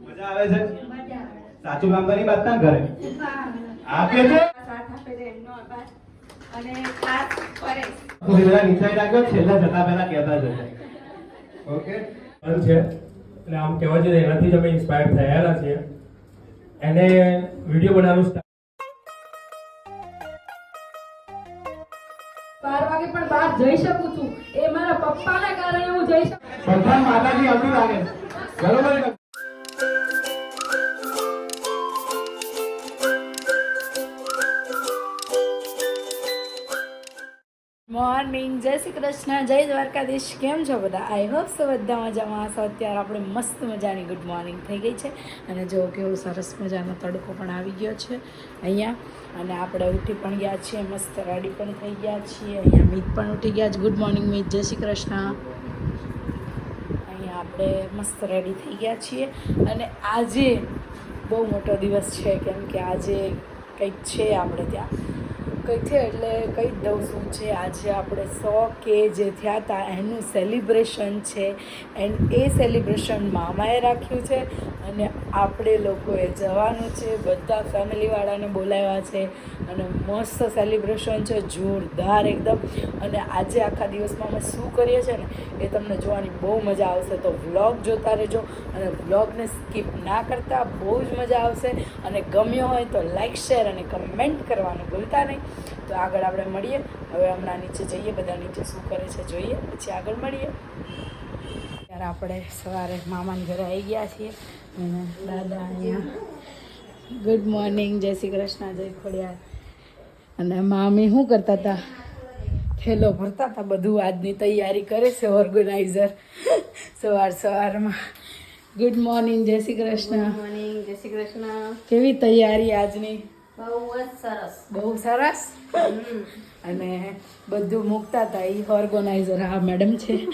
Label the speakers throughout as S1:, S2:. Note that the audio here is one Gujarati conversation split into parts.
S1: મજા આવે છે? સાચું કામ કરી વાત ના કરે આપે છે?
S2: આમ કહેવા છે એનાથી જ અમે ઇન્સ્પાયર થયેલા છીએ. એને વીડિયો બનાવવાનું
S3: જઈ શકું છું. એ મારા પપ્પાના કારણે હું જઈ શકું
S1: બધા માતાજી અમી લાગે બરોબર
S3: મોર્નિંગ. જય શ્રી કૃષ્ણ. જય દ્વારકાધીશ. કેમ છો બધા? આઈ હોપ સો બધા મજામાં હશો. અત્યારે આપણે મસ્ત મજાની ગુડ મોર્નિંગ થઈ ગઈ છે. અને જો કેવું સરસ મજાનો તડકો પણ આવી ગયો છે અહીંયા. અને આપણે ઉઠી પણ ગયા છીએ, મસ્ત રેડી પણ થઈ ગયા છીએ. અહીંયા મીત પણ ઉઠી ગયા છે. ગુડ મોર્નિંગ મીત જય શ્રી કૃષ્ણ. અહીંયા આપણે મસ્ત રેડી થઈ ગયા છીએ. અને આજે બહુ મોટો દિવસ છે. કેમ કે આજે કંઈક છે આપણે ત્યાં. કંઈક છે એટલે કહી દઉં શું છે. આજે આપણે સો કે જે થયા હતા એનું સેલિબ્રેશન છે. એન્ડ એ સેલિબ્રેશન મામાએ રાખ્યું છે. અને આપણે લોકોએ જવાનું છે, બધા ફેમિલીવાળાને બોલાવ્યા છે અને મસ્ત સેલિબ્રેશન છે, જોરદાર એકદમ. અને આજે આખા દિવસમાં અમે શું કરીએ છીએ ને, એ તમને જોવાની બહુ મજા આવશે. તો વ્લોગ જોતા રહેજો અને વ્લોગને સ્કીપ ના કરતા, બહુ જ મજા આવશે. અને ગમ્યો હોય તો લાઇક શેર અને કમેન્ટ કરવાનું ભૂલતા નહીં. તો આગળ આપણે મળીએ. હવે હમણાં નીચે જઈએ, બધા નીચે શું કરે છે જોઈએ. પછી આગળ મળીએ. આપણે સવારે મામાના ઘરે આવી ગયા છીએ. અને દાદા અહીંયા ગુડ મોર્નિંગ જય શ્રી કૃષ્ણ જય ખોડિયાર. અને મામી શું કરતા હતા? થેલો ભરતા હતા બધું આજની તૈયારી કરે છે ઓર્ગેનાઇઝર. સવાર સવારમાં. ગુડ મોર્નિંગ જય શ્રી કૃષ્ણ.
S4: મોર્નિંગ જય શ્રી કૃષ્ણ.
S3: કેવી તૈયારી આજની?
S4: બહુ જ સરસ.
S3: બહુ સરસ? અને બધું મૂકતા હતા એ ઓર્ગેનાઇઝર. હા મેડમ છે.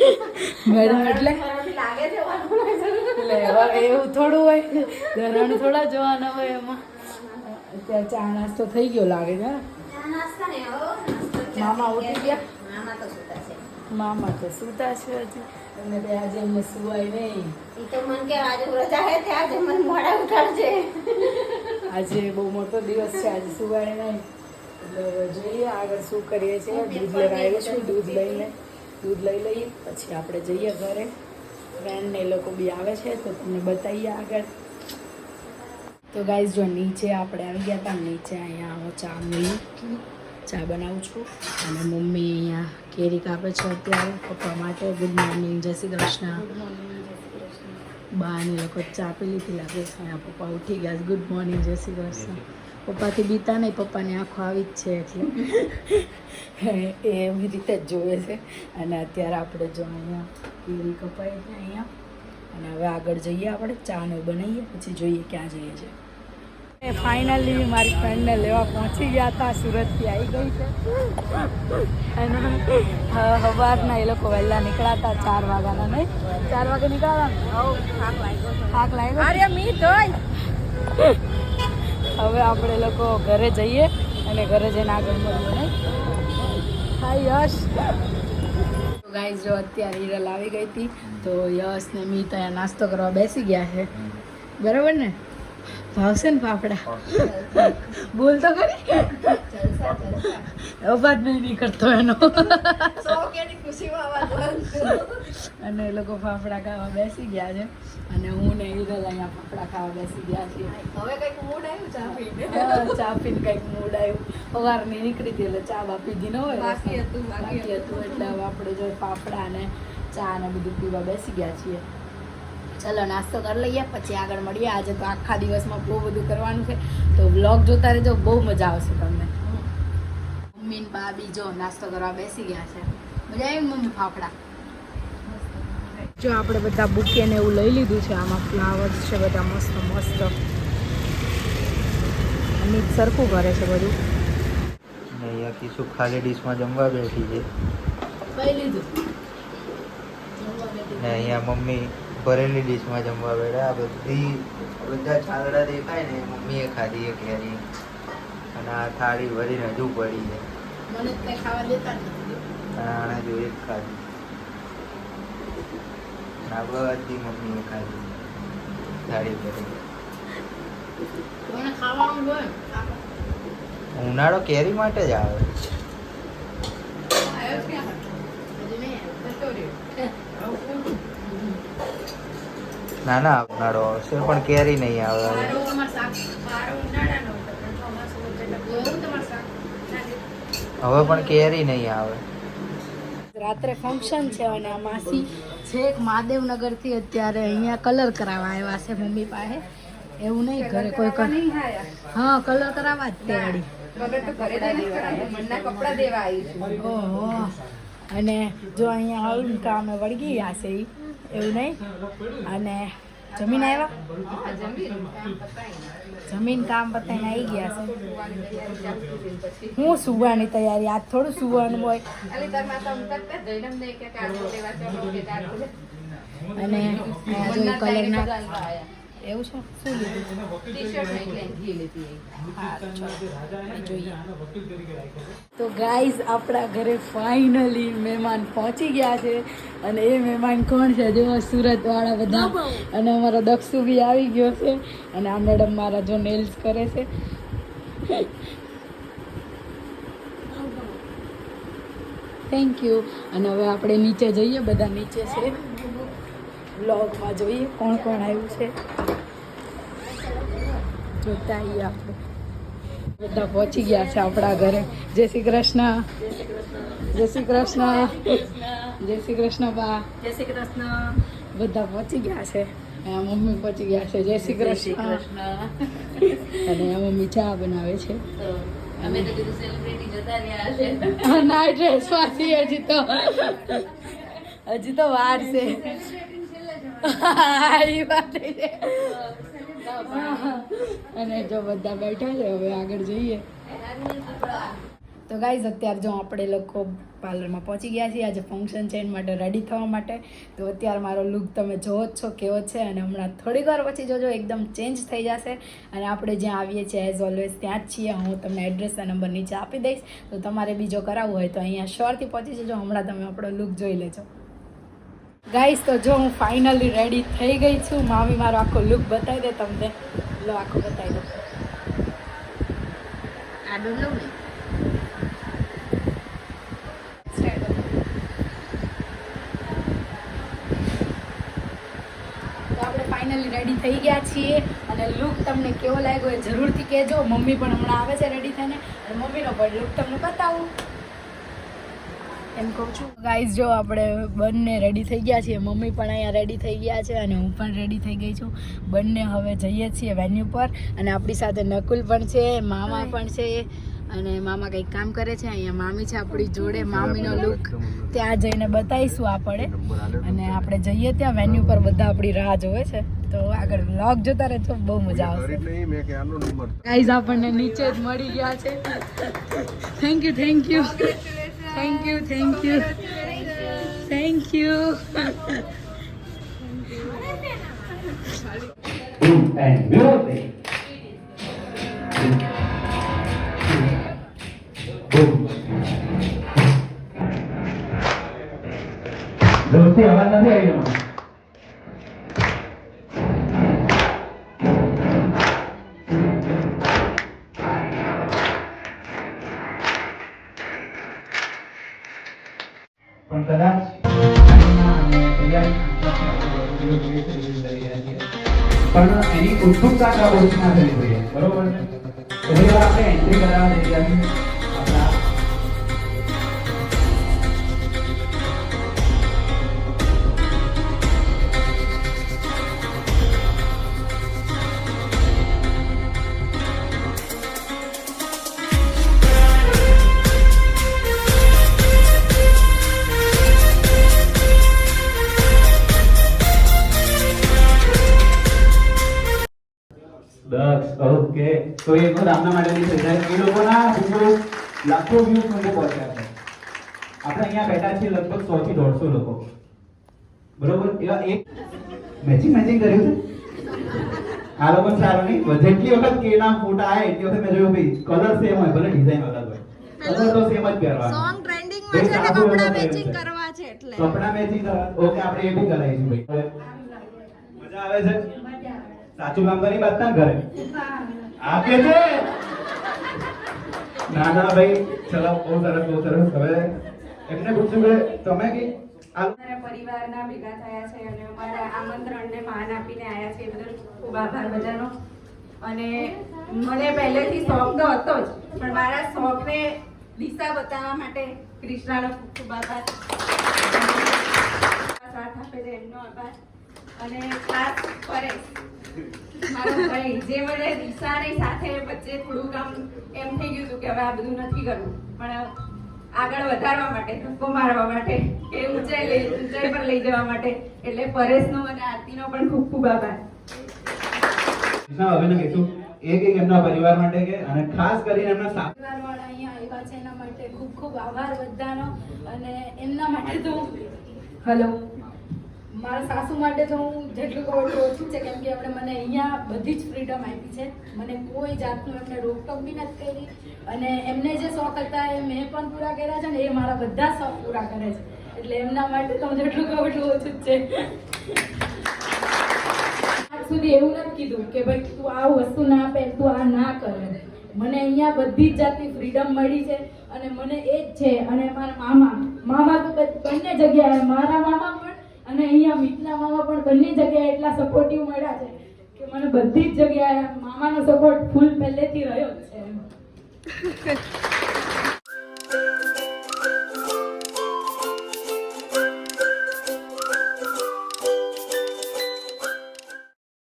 S3: મેડમ એટલે?
S4: લાગે છે
S3: હવે એવું થોડું હોય ધરણ થોડા જોવાના હોય એમાં. અત્યારે ચા નાસ્તો થઈ ગયો લાગે છે મામા ઉઠી ગયા?
S4: મામા તો સુતા છે.
S3: મામા તો સૂતા છે હજી. અને બે આજે એમને સુવાય નહીં.
S4: એ તો મન કે આજે રજા હે તે આજે મન મોડા ઉઠાડજે
S3: આજે બહુ મોટો દિવસ છે આજે સુવાય નહીં. એટલે હવે જોઈએ આગળ શું કરીએ છીએ? દૂધ લેવા આવ્યો છું દૂધ લઈને દૂધ લઈ લઈએ પછી આપણે જઈએ ઘરે. ફ્રેન્ડ ને એ લોકો બી આવે છે તો તમને બતાવીએ આગળ. તો ગાઈઝ જો નીચે આપણે આવી ગયા હતા નીચે અહીંયા હું ચા મૂકી ચા બનાવું છું. અને મમ્મી અહીંયા કેરી કાપે છે અત્યારે પપ્પા માટે. ગુડ મોર્નિંગ જય શ્રી કૃષ્ણ. બા ને લોકો ચા પી લીધી લાગે છે અહીંયા પપ્પા ઉઠી ગયા ગુડ મોર્નિંગ જય શ્રી કૃષ્ણ. પપ્પાથી બીતા નહીં પપ્પાની આંખો આવી જ છે એટલે. એ એવી રીતે જ જોવે છે. અને અત્યારે આપણે જો અહીંયા કેરી કપાઈ છે અહીંયા. અને હવે આગળ જઈએ આપણે ચા ને બનાવીએ પછી જોઈએ ક્યાં જઈએ છીએ ફાઇનલી મારી ફ્રેન્ડને લેવા પહોંચી ગયા હતા સુરતથી આવી ગઈ છે. અને સવારના એ લોકો વહેલા નીકળ્યા હતા ચાર વાગ્યાના નહીં. ચાર વાગે નીકળ્યા થાક લાગ્યો અરે મી હવે આપણે લોકો ઘરે જઈએ અને ઘરે જઈને આગળ મળીએ હાય યશ. ગાઈઝ જો અત્યારે હિરલ આવી ગઈ હતી તો યશ ને મી ત્યાં નાસ્તો કરવા બેસી ગયા છે. બરાબર ને? ભાવશે ને ફાફડા? બોલ તો ખરી? અવાજ નહીં નીકળતો એનો. અને એ લોકો ફાફડા ખાવા બેસી ગયા છે. અને હું ને હિરલ અહીંયા ફાફડા ખાવા બેસી ગયા છીએ.
S4: હવે કંઈક મૂડ આવ્યું ચા પીને?
S3: ચા પીને કંઈક મૂડ આવ્યું. સવારની નીકળી હતી એટલે ચા બા પીધી ન હોય.
S4: બાકી હતું, બાકી
S3: હતું. એટલે હવે આપણે જો ફાફડા ને ચા ને બધું પીવા બેસી ગયા છીએ. ચલો નાસ્તો કરી લઈએ પછી આગળ મળીએ. આજે તો આખા દિવસમાં બહુ બધું કરવાનું છે. તો વ્લોગ જોતા રહેજો બહુ મજા આવશે તમને. મમ્મી ને ભાભી જો નાસ્તો કરવા બેસી ગયા છે. મજા આવી મમ્મી ફાફડા? જો આપણે બધા બુકે ને એવું લઈ લીધું છે આમાં ફ્લાવર્સ છે બધા મસ્ત મસ્ત. અમિત સરખું કરે છે બધું.
S5: અહીંયા કિશુ ખાલી ડીશમાં જમવા બેઠી છે. ને અહીંયા મમ્મી ભરેલી ડીશમાં જમવા બેઠા. આ બધી બધા છાલડા દેખાય ને મમ્મીએ ખાધી એક કેરી અને આ થાળી ભરીને હજુ પડી છે.
S3: મને કઈ ખાવા દેતા નથી.
S5: અને આણે જો ખાધી. આ બધી મમ્મીએ ખાધું.
S3: ખાવાનું હોય
S5: ઉનાળો કેરી માટે જ આવે. ના ના ઉનાળો આવશે પણ કેરી નહીં આવે હવે.
S3: મારો તમારો શાક મારો ઉનાળાનો હતો પણ ચોમાસું એટલે એવું તમારું શાક
S5: હવે પણ કેરી નહીં આવે.
S3: રાત્રે ફંક્શન છે અને આ માસી છેક મહાદેવનગરથી અત્યારે અહીંયા કલર કરાવવા આવ્યા છે મમ્મી પાસે. એવું નહીં ઘરે કોઈ કર હા કલર કરાવવા જ તે વળી ઓહો. અને જો અહીંયા આવું કામે અમે વળગી ગયા છે એવું નહીં? અને જમીન આવ્યા? જમીન. કામ પતાઈને આવી ગયા છે. હું સુવાની તૈયારી? આજ થોડું સુવાનું હોય. અને અહીંયા કલર ના એવું છે? શું લીધું? હા, તો ગાઈઝ આપણા ઘરે ફાઇનલી મહેમાન પહોંચી ગયા છે. અને એ મહેમાન કોણ છે? જો સુરત વાળા બધા અને અમારો દક્ષુ બી આવી ગયો છે. અને આ મેડમ મારા જો નેલ્સ કરે છે. થેન્ક યુ અને હવે આપણે નીચે જઈએ બધા નીચે છે. બ્લોગમાં જોઈએ. કોણ કોણ આવ્યું છે? જોતા આવીએ આપણે. બધા પહોંચી ગયા છે આપણા ઘરે. જય શ્રી કૃષ્ણ. જય શ્રી કૃષ્ણ. જય શ્રી કૃષ્ણ બા.
S4: જય શ્રી કૃષ્ણ.
S3: બધા પહોંચી ગયા છે. મમ્મી પહોંચી ગયા છે. જય શ્રી કૃષ્ણ. અને મમ્મી ચા બનાવે છે.
S4: અમે તો કીધું સેલિબ્રિટી જતા રહ્યા છે.
S3: ના ડ્રેસમાંથી હજી તો હજી તો વાર છે. અને જો બધા બેઠા છે, હવે આગળ જઈએ. તો ગાઈઝ અત્યારે જો આપણે લોકો પાર્લરમાં પહોંચી ગયા છીએ. આજે ફંક્શન છે એના માટે રેડી થવા માટે. તો અત્યારે મારો લુક તમે જોવો જ છો કેવો છે અને હમણાં થોડીક વાર પછી જોજો, એકદમ ચેન્જ થઈ જશે. અને આપણે જ્યાં આવીએ છીએ એઝ ઓલવેઝ ત્યાં જ છીએ. હું તમને એડ્રેસ અને નંબર નીચે આપી દઈશ. તો તમારે બીજો કરાવવું હોય તો અહીંયા શ્યોરથી પહોંચી જજો. હમણાં તમે આપણો લુક જોઈ લેજો. ગાઈસ તો જો હું ફાઇનલી રેડી થઈ ગઈ છું. મામી મારો આખો લુક બતાવી દે તમને. લો આખો બતાવી દો.
S4: આડું લઉં ને
S3: તો આપણે ફાઇનલી રેડી થઈ ગયા છીએ. અને લુક તમને કેવો લાગ્યો એ જરૂરથી કહેજો. મમ્મી પણ હમણાં આવે છે રેડી થઈને. અને મમ્મીનો પણ લુક તમને બતાવું. એમ કહું છું. ગાઈઝ જો આપણે બંને રેડી થઈ ગયા છીએ. મમ્મી પણ અહીંયા રેડી થઈ ગયા છે અને હું પણ રેડી થઈ ગઈ છું. બંને હવે જઈએ છીએ વેન્યુ પર અને આપણી સાથે નકુલ પણ છે મામા પણ છે અને મામા કંઈક કામ કરે છે. અહીંયા મામી છે આપણી જોડે મામીનો લુક ત્યાં જઈને બતાવીશું આપણે. અને આપણે જઈએ ત્યાં વેન્યુ પર બધા આપણી રાહ જોવે છે. તો આગળ વ્લોગ જોતા રહેજો બહુ મજા આવશે. ગાઈઝ આપણને નીચે જ મળી ગયા છે. Thank you thank you Thank you thank you thank you
S1: and music. Boom. જોરથી અવાજ નથી આવી રહ્યો કદાચ પણ એની ઉત્સુકતા ઓછી ના થવી જોઈએ. બરોબર છે આપણે એન્ટ્રી કરાવવા જઈ દસ ઓકે. તો એ વખત આમના માટેની છે. એ લોકોના લાખો વ્યૂઝ સુધી પહોંચ્યા છે. આપણે અહીંયા બેઠા છીએ લગભગ સો થી દોઢસો લોકો. બરોબર? એવા એક મેચિંગ મેચિંગ કર્યું છે? આ લોકો સારું નહીં. જેટલી વખત કેના ફોટા આવે એટલી વખત મેં જોયું ભાઈ કલર સેમ હોય ભલે ડિઝાઇન અલગ હોય. કલર તો સેમ જ પહેરવાનો.
S4: સોંગ ટ્રેન્ડિંગમાં છે કપડા મેચિંગ કરવા છે એટલે?
S1: કપડા મેચિંગ ઓકે આપણે એ બી કરાવીશું ભાઈ. મજા આવે છે? સાચું કામ કરી બાદ ના કરે. આપે છે? ના ના, ભાઈ, ચલો, બહુ સરસ બહુ સરસ. હવે એમને પૂછ્યું કે તમે કે
S6: પરિવારના ભેગા થયા છે અને અમારા આમંત્રણને માન આપીને આવ્યા છે. બદલ ખૂબ આભાર બધાનો. અને મને પહેલેથી શોખ તો હતો જ, પણ મારા શોખને દિશા બતાવવા માટે કૃષ્ણાનો ખૂબ આભાર. આપે છે એમનો આભાર. અને ખાસ પરેશ. મારો ભાઈ જે મને દિશાની સાથે વચ્ચે થોડુંક આમ એમ થઈ ગયું હતું કે હવે આ બધું નથી કરવું. પણ આગળ વધારવા માટે ધક્કો મારવા માટે કે ઊંચાઈ લઈ ઊંચાઈ પર લઈ જવા માટે. એટલે પરેશનો અને આરતીનો પણ ખૂબ ખૂબ આભાર.
S1: કૃષ્ણ હવે કહીશું એક એક એમના પરિવાર માટે કે અને ખાસ કરીને એમના સા
S3: પરિવારવાળા અહીંયા આવ્યા છે એના માટે ખૂબ ખૂબ આભાર બધાનો. અને એમના માટે તો હલો. મારા સાસુ માટે તો હું જેટલું કહું એટલું ઓછું છે, કેમ કે એમણે મને અહીંયા બધી જ ફ્રીડમ આપી છે. મને કોઈ જાતનું એમને રોકટોક બી નથી કરી. અને એમને જે શોખ હતા એ મેં પણ પૂરા કર્યા છે ને એ મારા બધા શોખ પૂરા કરે છે. એટલે એમના માટે તો હું જેટલું કહું એટલું ઓછું જ છે. આજ સુધી એવું નથી કીધું કે ભાઈ તું આ વસ્તુ ના પહેર તું આ ના કરે. મને અહીંયા બધી જ જાતની ફ્રીડમ મળી છે અને મને એ જ છે. અને મારા મામા મામા તો બંને જગ્યાએ, મારા મામા પણ અને અહીંયા મિતના બંને જગ્યાએ એટલા સપોર્ટિવ મળ્યા છે કે મને બધી જ જગ્યાએ મામાનો સપોર્ટ ફૂલ પહેલેથી રહ્યો છે.